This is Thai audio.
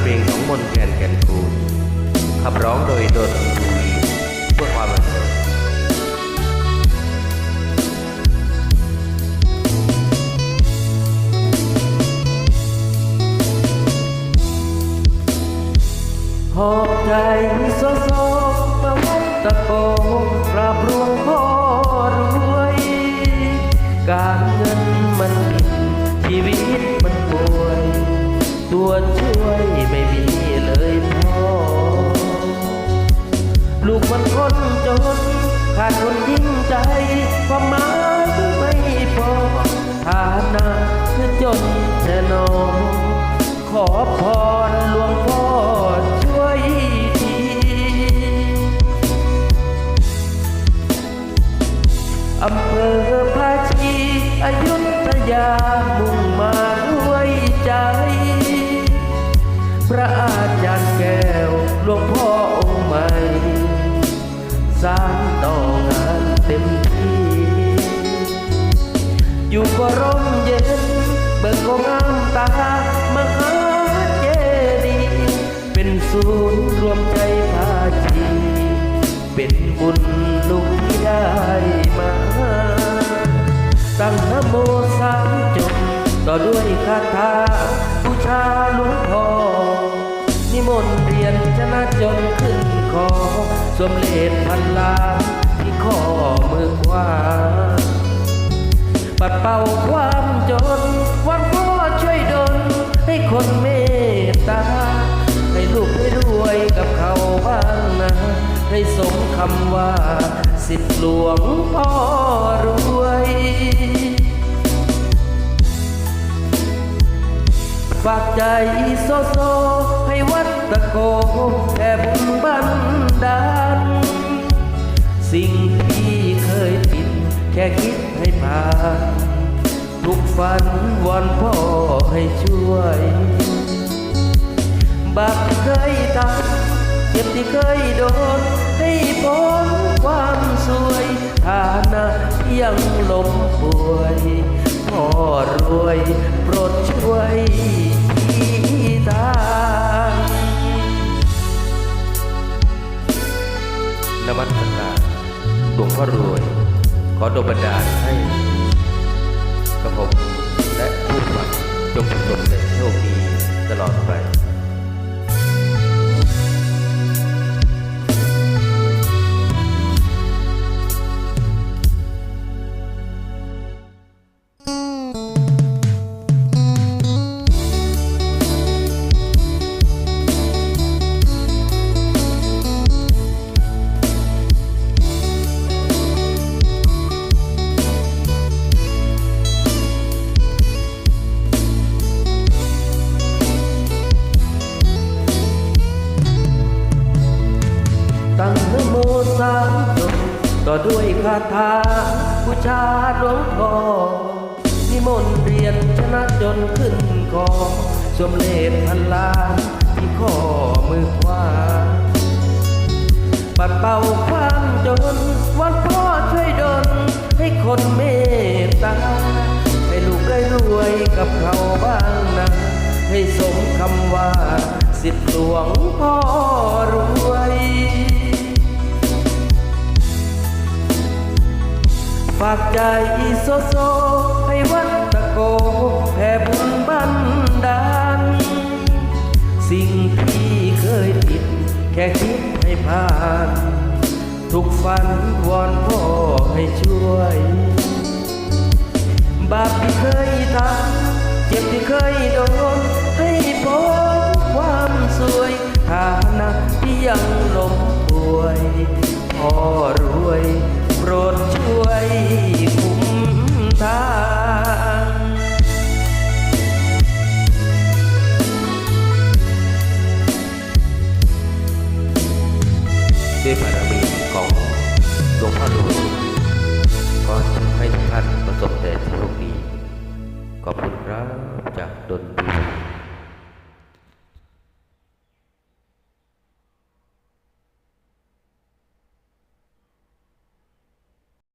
เพลงของมนแคนแก่นคูณขับร้องโดยโดนทูวีเพื่อความบันเทิงหอบใจโซโซมาวัดตะโกกราบหลวงพ่อร มันคนจนขาดคนยิ่งใจความหมายไม่พอฐานะคือจนแน่นอนขอพรหลวงพ่อช่วยทีอำเภอภาชีอายุธยามุ่งมาด้วยใจ พระอาจารย์แก้วหลวงพ่อองค์ใหม่ สางต่องานเต็มที่ อยู่ก็ร่มเย็น เบิกก็งามตามหาเจดีเป็นศูนย์รวมใจภาชีเป็นบุญลูกที่ได้มาตั้งนโมสามจบต่อด้วยคาถาบูชาหลวงพ่อนิมนต์เรียนชนะจนคอ สวมเลดพันล้านที่ข้อมือขวา ปัดเป่าความจนวันพ่อช่วยดลให้คนเมตตา ให้ลูกได้รวยกับเขาบ้างนะให้สมคำว่า สิทธิหลวงพ่อรวย ฝากใจโซโซ ให้วัดตะโกแผ่บุญบันดาลสิ่งที่เคยผิด แค่คิดให้ผ่าน ทุกฝันวอนพ่อให้ช่วย บาปที่เคยทำเจ็บที่เคยโดน ให้พ้นความสวยฐานะยังลมป่วย พ่อรวยโปรดช่วยที่ทางนมัสการหลวงพ่อรวย ขอดลบันดาลให้กระผมและผู้ฟังจงประสบแต่โชคดีตลอดไป สามจบต่อด้วยคาถาบูชาหลวงพ่อนิมนต์เรียนชนะจนขึ้นคอสวมเลดพันล้านที่ข้อมือขวาปัดเป่าความจนวันพ่อช่วยดลให้คนเมตตา ให้ลูกได้รวยกับเขาบ้างนะ ให้สมคำว่า สิทธิหลวงพ่อรู้ dai isoso hay wat ta cô hè buồn ban đan สิ่งที่เคยผิดแค่คิดให้ผ่าน ทุกฝันวอนพ่อให้ช่วย บาปที่เคยทำเจ็บที่เคยโดนให้พ้นารมีของหลวงพ่อหลวงก็ให้ท่านประสบแต่โชคดีขอบคุณครับจากดนตรี